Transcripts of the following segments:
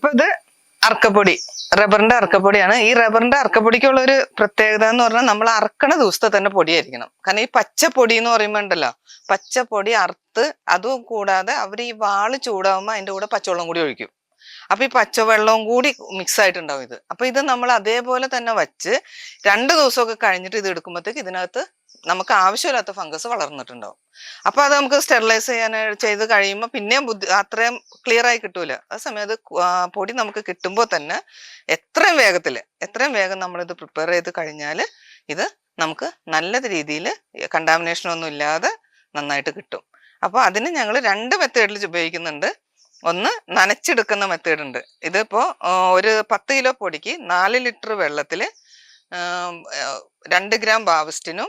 ഇപ്പൊ ഇത് അർക്കപ്പൊടി. റബ്ബറിന്റെ അർക്കപ്പൊടിയാണ്. ഈ റബ്ബറിന്റെ അർക്കപ്പൊടിക്കുള്ള ഒരു പ്രത്യേകത എന്ന് പറഞ്ഞാൽ നമ്മൾ അറക്കണ ദിവസത്തെ തന്നെ പൊടിയായിരിക്കണം. കാരണം ഈ പച്ചപ്പൊടി എന്ന് പറയുമ്പോൾ ഉണ്ടല്ലോ പച്ചപ്പൊടി അറുത്ത് അതും കൂടാതെ അവർ ഈ വാൾ ചൂടാവുമ്പോൾ അതിന്റെ കൂടെ പച്ചവെള്ളം കൂടി ഒഴിക്കും. അപ്പൊ ഈ പച്ചവെള്ളവും കൂടി മിക്സ് ആയിട്ടുണ്ടാവും ഇത്. അപ്പൊ ഇത് നമ്മൾ അതേപോലെ തന്നെ വച്ച് രണ്ട് ദിവസമൊക്കെ കഴിഞ്ഞിട്ട് ഇത് എടുക്കുമ്പോഴത്തേക്ക് ഇതിനകത്ത് നമുക്ക് ആവശ്യമില്ലാത്ത ഫംഗസ് വളർന്നിട്ടുണ്ടാവും. അപ്പൊ അത് നമുക്ക് സ്റ്റെറിലൈസ് ചെയ്യാൻ ചെയ്ത് കഴിയുമ്പോൾ പിന്നെയും ബുദ്ധി അത്രയും ക്ലിയർ ആയി കിട്ടൂല. ആ സമയത്ത് പൊടി നമുക്ക് കിട്ടുമ്പോൾ തന്നെ എത്രയും വേഗത്തിൽ എത്രയും വേഗം നമ്മളിത് പ്രിപ്പയർ ചെയ്ത് കഴിഞ്ഞാൽ ഇത് നമുക്ക് നല്ല രീതിയിൽ കണ്ടാമിനേഷൻ ഒന്നും ഇല്ലാതെ നന്നായിട്ട് കിട്ടും. അപ്പോൾ അതിന് ഞങ്ങൾ രണ്ട് മെത്തേഡിൽ ഉപയോഗിക്കുന്നുണ്ട്. ഒന്ന് നനച്ചെടുക്കുന്ന മെത്തേഡ് ഉണ്ട്. ഇതിപ്പോ ഒരു പത്ത് കിലോ പൊടിക്ക് നാല് ലിറ്റർ വെള്ളത്തിൽ രണ്ട് ഗ്രാം ബാവസ്റ്റിനും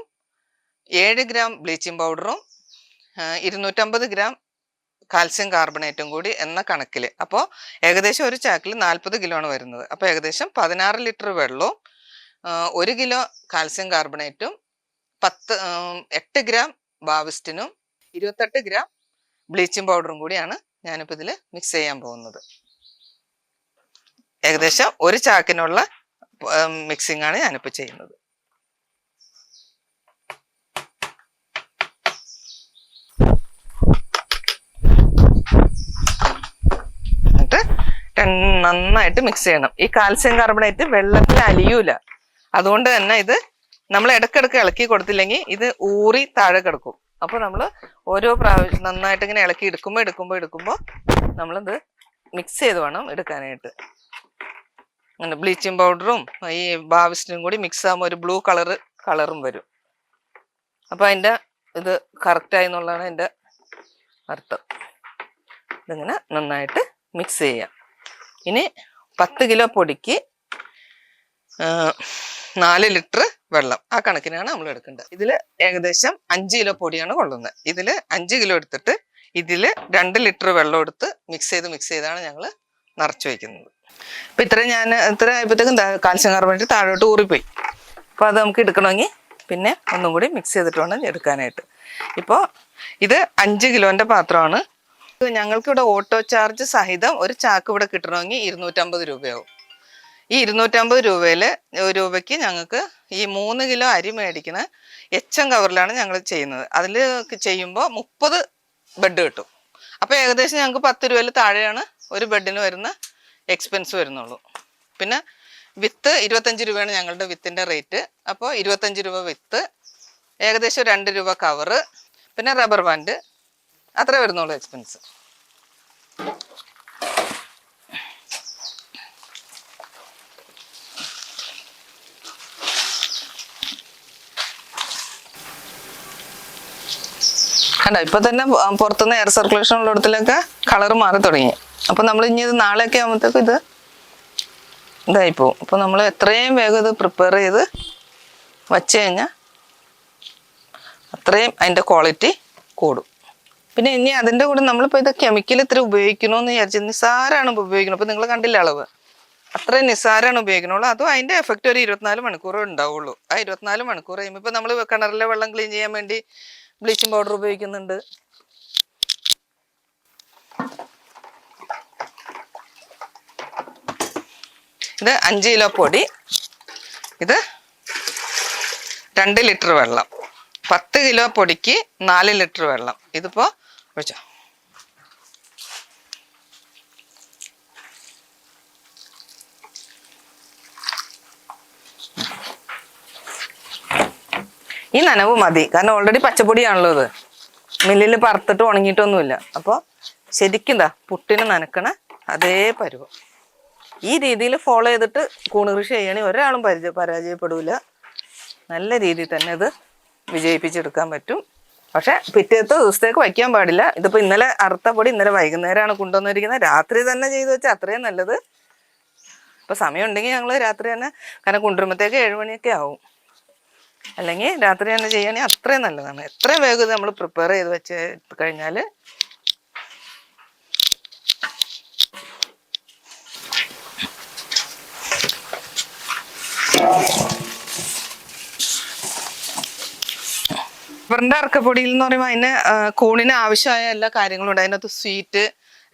ഏഴ് ഗ്രാം ബ്ലീച്ചിങ് പൗഡറും ഇരുന്നൂറ്റമ്പത് ഗ്രാം കാൽസ്യം കാർബണേറ്റും കൂടി എന്ന കണക്കിൽ അപ്പോൾ ഏകദേശം ഒരു ചാക്കിൽ നാൽപ്പത് കിലോ ആണ് വരുന്നത്. അപ്പോൾ ഏകദേശം പതിനാറ് ലിറ്റർ വെള്ളവും ഒരു കിലോ കാൽസ്യം കാർബണേറ്റും പത്ത് എട്ട് ഗ്രാം ബാവിസ്റ്റിനും ഇരുപത്തെട്ട് ഗ്രാം ബ്ലീച്ചിങ് പൗഡറും കൂടിയാണ് ഞാനിപ്പോൾ ഇതിൽ മിക്സ് ചെയ്യാൻ പോകുന്നത്. ഏകദേശം ഒരു ചാക്കിനുള്ള മിക്സിംഗ് ആണ് ഞാനിപ്പോൾ ചെയ്യുന്നത് എന്നിട്ട് രൺ- നന്നായിട്ട് മിക്സ് ചെയ്യണം. ഈ കാൽസ്യം കാർബണേറ്റ് വെള്ളത്തിൽ അലിയൂല. അതുകൊണ്ട് തന്നെ ഇത് നമ്മൾ ഇടക്കിടക്ക് ഇളക്കി കൊടുത്തില്ലെങ്കിൽ ഇത് ഊറി താഴെ കിടക്കും. അപ്പൊ നമ്മൾ ഓരോ പ്രാവശ്യം നന്നായിട്ട് ഇങ്ങനെ ഇളക്കി എടുക്കുമ്പോൾ എടുക്കുമ്പോൾ എടുക്കുമ്പോൾ നമ്മളിത് മിക്സ് ചെയ്ത് വേണം എടുക്കാനായിട്ട്. അങ്ങനെ ബ്ലീച്ചിങ് പൗഡറും ഈ ബാവിസ്റ്റിനും കൂടി മിക്സ് ആകുമ്പോൾ ഒരു ബ്ലൂ കളർ കളറും വരും. അപ്പൊ അതിന്റെ ഇത് കറക്റ്റായി എന്നുള്ളതാണ് എന്റെ അർത്ഥം. ഇതിങ്ങനെ നന്നായിട്ട് മിക്സ് ചെയ്യാം. ഇനി പത്ത് കിലോ പൊടിക്ക് നാല് ലിറ്റർ വെള്ളം. ആ കണക്കിനാണ് നമ്മൾ എടുക്കേണ്ടത്. ഇതിൽ ഏകദേശം അഞ്ച് കിലോ പൊടിയാണ് കൊള്ളുന്നത്. ഇതിൽ അഞ്ച് കിലോ എടുത്തിട്ട് ഇതിൽ രണ്ട് ലിറ്റർ വെള്ളം എടുത്ത് മിക്സ് ചെയ്ത് മിക്സ് ചെയ്താണ് ഞങ്ങൾ നിറച്ച് വയ്ക്കുന്നത് ഇപ്പം ഇത്രയും ഞാൻ ഇത്ര ആയപ്പോഴത്തേക്കും കാൽസ്യം കാർബണേറ്റ് താഴോട്ട് ഊറിപ്പോയി. അപ്പോൾ അത് നമുക്ക് എടുക്കണമെങ്കിൽ പിന്നെ ഒന്നും കൂടി മിക്സ് ചെയ്തിട്ട് വേണം എടുക്കാനായിട്ട്. ഇപ്പോൾ ഇത് അഞ്ച് കിലോന്റെ പാത്രമാണ് ഇത് ഞങ്ങൾക്കിവിടെ ഓട്ടോ ചാർജ് സഹിതം ഒരു ചാക്ക് ഇവിടെ കിട്ടണമെങ്കിൽ ഇരുന്നൂറ്റമ്പത് രൂപയാവും. ഈ ഇരുന്നൂറ്റമ്പത് രൂപയിൽ രൂപയ്ക്ക് ഞങ്ങൾക്ക് ഈ മൂന്ന് കിലോ അരി മേടിക്കുന്ന എച്ച് കവറിലാണ് ഞങ്ങൾ ചെയ്യുന്നത്. അതിൽ ചെയ്യുമ്പോൾ മുപ്പത് ബെഡ് കിട്ടും. അപ്പോൾ ഏകദേശം ഞങ്ങൾക്ക് പത്ത് രൂപയിൽ താഴെയാണ് ഒരു ബെഡിന് വരുന്ന എക്സ്പെൻസ് വരുന്നുള്ളൂ. പിന്നെ വിത്ത് ഇരുപത്തഞ്ച് രൂപയാണ് ഞങ്ങളുടെ വിത്തിന്റെ റേറ്റ് അപ്പോൾ ഇരുപത്തഞ്ച് രൂപ വിത്ത് ഏകദേശം രണ്ട് രൂപ കവറ് പിന്നെ റബ്ബർ ബാൻഡ് അത്രേ വരുന്നുള്ളൂ എക്സ്പെൻസ് കണ്ട ഇപ്പൊ തന്നെ പുറത്തുനിന്ന് എയർ സർക്കുലേഷൻ ഉള്ളിടത്തിലൊക്കെ കളർ മാറി തുടങ്ങി. അപ്പൊ നമ്മൾ ഇനി ഇത് നാളെയൊക്കെ ആകുമ്പോഴത്തേക്കും ഇത് ഇതായി പോകും അപ്പൊ നമ്മൾ എത്രയും വേഗം ഇത് പ്രിപ്പയർ ചെയ്ത് വച്ച് കഴിഞ്ഞാൽ അത്രയും അതിന്റെ ക്വാളിറ്റി കൂടും. പിന്നെ ഇനി അതിന്റെ കൂടെ നമ്മളിപ്പോ ഇത് കെമിക്കൽ ഇത്ര ഉപയോഗിക്കണമെന്ന് വിചാരിച്ചു നിസ്സാരമാണ് ഉപയോഗിക്കുന്നത് അപ്പൊ നിങ്ങൾ കണ്ടില്ല അളവ്? അത്ര നിസ്സാരമാണ് ഉപയോഗിക്കണുള്ളൂ അതും അതിന്റെ എഫക്റ്റ് ഒരു ഇരുപത്തിനാല് മണിക്കൂർ ഉണ്ടാവുള്ളൂ. ആ ഇരുപത്തിനാല് മണിക്കൂർ കഴിയുമ്പോൾ ഇപ്പൊ നമ്മൾ കിണറിലെ വെള്ളം ക്ലീൻ ചെയ്യാൻ വേണ്ടി ബ്ലീച്ചിങ് പൗഡർ ഉപയോഗിക്കുന്നുണ്ട്. ഇത് അഞ്ച് കിലോ പൊടി. ഇത് രണ്ട് ലിറ്റർ വെള്ളം. പത്ത് കിലോ പൊടിക്ക് നാല് ലിറ്റർ വെള്ളം. ഇതിപ്പോ ഒഴിച്ചോ ഈ നനവ് മതി. കാരണം ഓൾറെഡി പച്ചപ്പൊടിയാണല്ലോ ഇത് മില്ലിൽ പറത്തിട്ട് ഉണങ്ങിയിട്ടൊന്നുമില്ല. അപ്പോൾ ശരിക്കും എന്താ പുട്ടിന് നനക്കണ അതേ പരുവം. ഈ രീതിയിൽ ഫോളോ ചെയ്തിട്ട് കൂണ് കൃഷി ഒരാളും പരിചയ പരാജയപ്പെടില്ല നല്ല രീതിയിൽ തന്നെ ഇത് വിജയിപ്പിച്ചെടുക്കാൻ പറ്റും. പക്ഷെ പിറ്റേത്തെ ദിവസത്തേക്ക് വയ്ക്കാൻ പാടില്ല. ഇതിപ്പോൾ ഇന്നലെ അറുത്ത പൊടി ഇന്നലെ വൈകുന്നേരമാണ് കൊണ്ടുവന്നിരിക്കുന്നത്. രാത്രി തന്നെ ചെയ്തു വെച്ചാൽ അത്രയും നല്ലത്. ഇപ്പൊ സമയം ഉണ്ടെങ്കിൽ ഞങ്ങൾ രാത്രി തന്നെ കാരണം കൊണ്ടുവരുമ്പോഴത്തേക്ക് ഏഴുമണിയൊക്കെ ആവും. അല്ലെങ്കിൽ രാത്രി തന്നെ ചെയ്യുകയാണെങ്കിൽ അത്രയും നല്ലതാണ്. എത്രയും വേഗം നമ്മൾ പ്രിപ്പയർ ചെയ്ത് വെച്ച് കഴിഞ്ഞാൽ റബ്ബറിന്റെ അറക്കപ്പൊടിയിൽ എന്ന് പറയുമ്പോൾ അതിന് കൂണിന് ആവശ്യമായ എല്ലാ കാര്യങ്ങളും ഉണ്ട്. അതിനകത്ത് സ്വീറ്റ്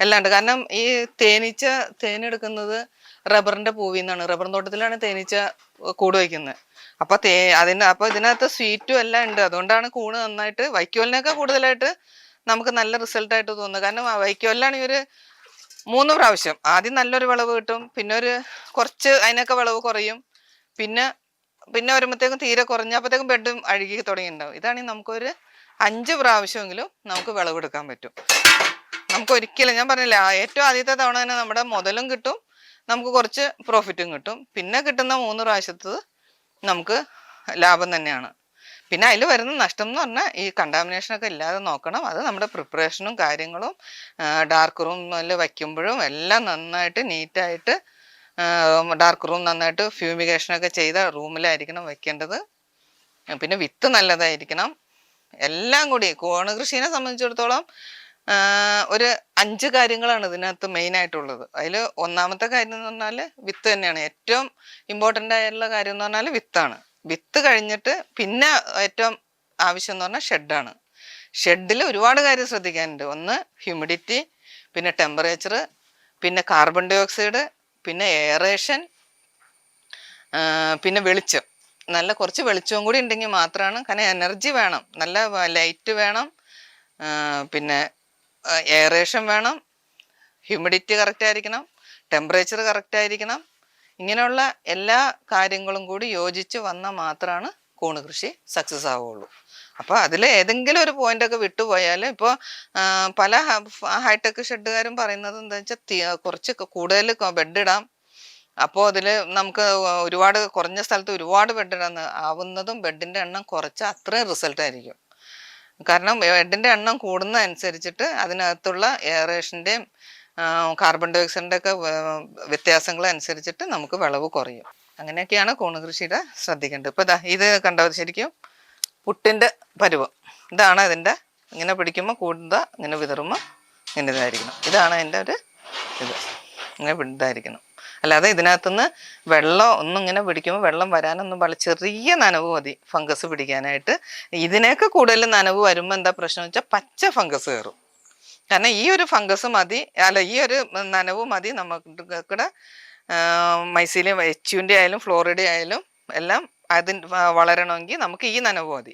എല്ലാം ഉണ്ട്. കാരണം ഈ തേനീച്ച തേനെടുക്കുന്നത് റബ്ബറിന്റെ പൂവിൽ നിന്നാണ് റബ്ബർ തോട്ടത്തിലാണ് തേനീച്ച കൂട് വയ്ക്കുന്നത്. അപ്പൊ തേ അതിന് അപ്പൊ ഇതിനകത്ത് സ്വീറ്റും എല്ലാം ഉണ്ട്. അതുകൊണ്ടാണ് കൂണ് നന്നായിട്ട് വൈക്കോലിനൊക്കെ കൂടുതലായിട്ട് നമുക്ക് നല്ല റിസൾട്ട് ആയിട്ട് തോന്നുന്നത്. കാരണം വൈക്കോലിലാണ് ഇവർ മൂന്ന് പ്രാവശ്യം ആദ്യം നല്ലൊരു വിളവ് കിട്ടും. പിന്നെ ഒരു കുറച്ച് അതിനൊക്കെ വിളവ് കുറയും. പിന്നെ പിന്നെ വരുമ്പോഴത്തേക്കും തീരെ കുറഞ്ഞപ്പോഴത്തേക്കും ബെഡും അഴുകി തുടങ്ങിയിട്ടുണ്ടാവും. ഇതാണെങ്കിൽ നമുക്കൊരു അഞ്ച് പ്രാവശ്യമെങ്കിലും നമുക്ക് വിളവെടുക്കാൻ പറ്റും. നമുക്ക് ഒരിക്കലും ഞാൻ പറഞ്ഞില്ല ഏറ്റവും ആദ്യത്തെ തവണ തന്നെ നമ്മുടെ മുതലും കിട്ടും നമുക്ക് കുറച്ച് പ്രോഫിറ്റും കിട്ടും. പിന്നെ കിട്ടുന്ന മൂന്ന് പ്രാവശ്യത്തത് നമുക്ക് ലാഭം തന്നെയാണ്. പിന്നെ അതിൽ വരുന്ന നഷ്ടം എന്ന് പറഞ്ഞാൽ ഈ കണ്ടാമിനേഷൻ ഒക്കെ ഇല്ലാതെ നോക്കണം. അത് നമ്മുടെ പ്രിപ്പറേഷനും കാര്യങ്ങളും ഡാർക്ക് റൂമിൽ വയ്ക്കുമ്പോഴും എല്ലാം നന്നായിട്ട് നീറ്റായിട്ട് ഡാർക്ക് റൂം നന്നായിട്ട് ഫ്യൂമിഗേഷൻ ഒക്കെ ചെയ്ത റൂമിലായിരിക്കണം വെക്കേണ്ടത്. പിന്നെ വിത്ത് നല്ലതായിരിക്കണം. എല്ലാം കൂടി കോണ് കൃഷിനെ സംബന്ധിച്ചിടത്തോളം ഒരു അഞ്ച് കാര്യങ്ങളാണ് ഇതിനകത്ത് മെയിൻ ആയിട്ടുള്ളത്. അതിൽ ഒന്നാമത്തെ കാര്യം എന്ന് പറഞ്ഞാൽ വിത്ത് തന്നെയാണ്. ഏറ്റവും ഇമ്പോർട്ടന്റ് ആയിട്ടുള്ള കാര്യം എന്ന് പറഞ്ഞാൽ വിത്താണ്. വിത്ത് കഴിഞ്ഞിട്ട് പിന്നെ ഏറ്റവും ആവശ്യം എന്ന് പറഞ്ഞാൽ ഷെഡാണ്. ഷെഡിൽ ഒരുപാട് കാര്യം ശ്രദ്ധിക്കാനുണ്ട്. ഒന്ന് ഹ്യൂമിഡിറ്റി പിന്നെ ടെമ്പറേച്ചർ പിന്നെ കാർബൺ ഡൈ ഓക്സൈഡ് പിന്നെ എയറേഷൻ പിന്നെ വെളിച്ചം. നല്ല കുറച്ച് വെളിച്ചവും കൂടി ഉണ്ടെങ്കിൽ മാത്രമാണ് കാരണം എനർജി വേണം. നല്ല ലൈറ്റ് വേണം. പിന്നെ എയറേഷൻ വേണം. ഹ്യൂമിഡിറ്റി കറക്റ്റ് ആയിരിക്കണം. ടെമ്പറേച്ചർ കറക്റ്റ് ആയിരിക്കണം. ഇങ്ങനെയുള്ള എല്ലാ കാര്യങ്ങളും കൂടി യോജിച്ച് വന്നാൽ മാത്രമാണ് കൂണ് കൃഷി സക്സസ് ആവുള്ളൂ. അപ്പോൾ അതിൽ ഏതെങ്കിലും ഒരു പോയിന്റ് ഒക്കെ വിട്ടുപോയാൽ ഇപ്പോൾ പല ഹൈടെക് ഷെഡുകാരും പറയുന്നത് എന്താ വെച്ചാൽ കുറച്ച് കൂടുതൽ ബെഡ് ഇടാം അപ്പോൾ അതിൽ നമുക്ക് ഒരുപാട് കുറഞ്ഞ സ്ഥലത്ത് ഒരുപാട് ബെഡ് ഇടാൻ ആവുന്നതും ബെഡിന്റെ എണ്ണം കുറച്ച് അത്രയും റിസൾട്ട് ആയിരിക്കും. കാരണം ബെഡിന്റെ എണ്ണം കൂടുന്ന അനുസരിച്ചിട്ട് അതിനകത്തുള്ള എയറേഷന്റെയും കാർബൺ ഡൈ ഒക്കെ വ്യത്യാസങ്ങൾ അനുസരിച്ചിട്ട് നമുക്ക് വിളവ് കുറയും. അങ്ങനെയൊക്കെയാണ് കൂണുകൃഷിയുടെ ശ്രദ്ധിക്കേണ്ടത്. ഇപ്പൊ ഇതാ ഇത് കണ്ടോ ശരിക്കും? പുട്ടിന്റെ പരുവം. ഇതാണ് അതിന്റെ ഇങ്ങനെ പിടിക്കുമ്പോൾ കൂടുക ഇങ്ങനെ വിതറുമ്പോൾ ഇങ്ങനെ ഇതായിരിക്കണം ഇതാണ് അതിന്റെ ഒരു ഇത്. ഇങ്ങനെ ഇതായിരിക്കണം. അല്ലാതെ ഇതിനകത്തുനിന്ന് വെള്ളം ഒന്നും ഇങ്ങനെ പിടിക്കുമ്പോൾ വെള്ളം വരാനൊന്നും പല ചെറിയ നനവ് മതി ഫംഗസ് പിടിക്കാനായിട്ട്. ഇതിനൊക്കെ കൂടുതൽ നനവ് വരുമ്പോൾ എന്താ പ്രശ്നം വെച്ചാൽ പച്ച ഫംഗസ് കയറും കാരണം ഈ ഒരു ഫംഗസ് മതി അല്ല ഈ ഒരു നനവ് മതി നമുക്ക് മൈസീലിയം എച്ചുവിന്റെ ആയാലും ഫ്ലോറിഡ ആയാലും എല്ലാം അതിന് വളരണമെങ്കിൽ നമുക്ക് ഈ നനവ് മതി.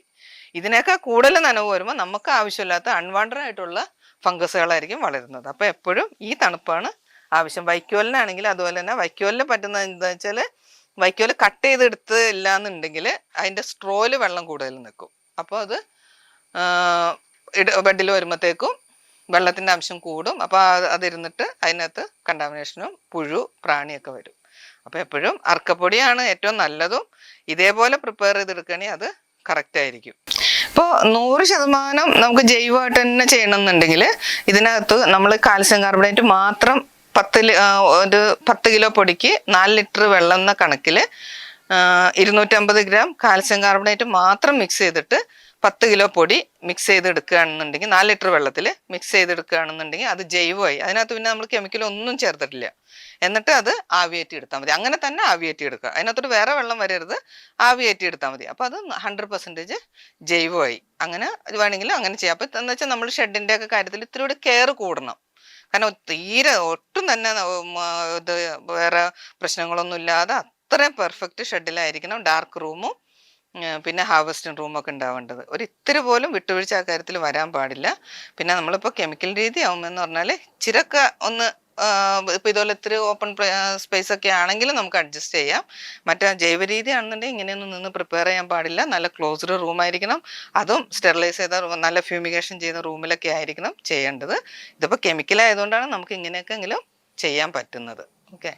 ഇതിനേക്കാൾ കൂടുതൽ നനവ് വരുമ്പോൾ നമുക്ക് ആവശ്യമില്ലാത്ത അൺവാണ്ടഡ് ആയിട്ടുള്ള ഫംഗസുകളായിരിക്കും വളരുന്നത്. അപ്പോൾ എപ്പോഴും ഈ തണുപ്പാണ് ആവശ്യം. വൈക്കോലിനാണെങ്കിൽ അതുപോലെ തന്നെ വൈക്കോലിന് പറ്റുന്ന എന്താ വെച്ചാൽ വൈക്കോൽ കട്ട് ചെയ്തെടുത്ത് ഇല്ല എന്നുണ്ടെങ്കിൽ അതിന്റെ സ്ട്രോയിൽ വെള്ളം കൂടുതൽ നിൽക്കും. അപ്പോൾ അത് ഇട ബെഡിൽ വരുമ്പോഴത്തേക്കും വെള്ളത്തിന്റെ അംശം കൂടും. അപ്പോൾ അതിരുന്നിട്ട് അതിനകത്ത് കണ്ടാമിനേഷനും പുഴു പ്രാണിയൊക്കെ വരും. അപ്പോൾ എപ്പോഴും അർക്കപ്പൊടിയാണ് ഏറ്റവും നല്ലതും. ഇതേപോലെ പ്രിപ്പയർ ചെയ്തെടുക്കണേ അത് കറക്റ്റ് ആയിരിക്കും. ഇപ്പോൾ നൂറ് ശതമാനം നമുക്ക് ജൈവമായിട്ട് തന്നെ ചെയ്യണമെന്നുണ്ടെങ്കിൽ ഇതിനകത്ത് നമ്മൾ കാൽസ്യം കാർബണേറ്റ് മാത്രം പത്ത് ഒരു പത്ത് കിലോ പൊടിക്ക് നാല് ലിറ്റർ വെള്ളം എന്ന കണക്കിൽ ഇരുന്നൂറ്റമ്പത് ഗ്രാം കാൽസ്യം കാർബണേറ്റ് മാത്രം മിക്സ് ചെയ്തിട്ട് പത്ത് കിലോ പൊടി മിക്സ് ചെയ്ത് എടുക്കുകയാണെന്നുണ്ടെങ്കിൽ നാല് ലിറ്റർ വെള്ളത്തിൽ മിക്സ് ചെയ്തെടുക്കുകയാണെന്നുണ്ടെങ്കിൽ അത് ജൈവമായി. അതിനകത്ത് പിന്നെ നമ്മൾ കെമിക്കൽ ഒന്നും ചേർത്തിട്ടില്ല. എന്നിട്ട് അത് ആവിയേറ്റി എടുത്താൽ മതി. അങ്ങനെ തന്നെ ആവിയേറ്റി എടുക്കുക. അതിനകത്തോട്ട് വേറെ വെള്ളം വരരുത്. ആവിയേറ്റി എടുത്താൽ മതി. അപ്പോൾ അത് ഹൺഡ്രഡ് പെർസെന്റേജ് ജൈവമായി. അങ്ങനെ വേണമെങ്കിൽ അങ്ങനെ ചെയ്യാം. അപ്പോൾ എന്ന് വെച്ചാൽ നമ്മൾ ഷെഡിന്റെ ഒക്കെ കാര്യത്തിൽ ഇത്തിരി കെയർ കൂടണം. കാരണം തീരെ ഒട്ടും തന്നെ ഇത് വേറെ പ്രശ്നങ്ങളൊന്നും ഇല്ലാതെ അത്രയും പെർഫെക്റ്റ് ഷെഡിലായിരിക്കണം ഡാർക്ക് റൂമും പിന്നെ ഹാർവസ്റ്റിംഗ് റൂമൊക്കെ ഉണ്ടാവേണ്ടത്. ഒരു ഇത്തിരി പോലും വിട്ടുവീഴ്ച ആ കാര്യത്തിൽ വരാൻ പാടില്ല. പിന്നെ നമ്മളിപ്പോൾ കെമിക്കൽ രീതി ആവുമെന്ന് പറഞ്ഞാൽ ചിരക്ക ഒന്ന് ഇപ്പോൾ ഇതുപോലെ ഇത്തിരി ഓപ്പൺ സ്പേസ് ഒക്കെ ആണെങ്കിലും നമുക്ക് അഡ്ജസ്റ്റ് ചെയ്യാം. മറ്റേ ജൈവ രീതി ആണെന്നുണ്ടെങ്കിൽ ഇങ്ങനെയൊന്നും നിന്ന് പ്രിപ്പയർ ചെയ്യാൻ പാടില്ല. നല്ല ക്ലോസ്ഡ് റൂം ആയിരിക്കണം. അതും സ്റ്റെറിലൈസ് ചെയ്ത നല്ല ഫ്യൂമിഗേഷൻ ചെയ്ത റൂമിലൊക്കെ ആയിരിക്കണം ചെയ്യേണ്ടത്. ഇതിപ്പോൾ കെമിക്കൽ ആയതുകൊണ്ടാണ് നമുക്ക് ഇങ്ങനെയൊക്കെ എങ്കിലും ചെയ്യാൻ പറ്റുന്നത്. ഓക്കെ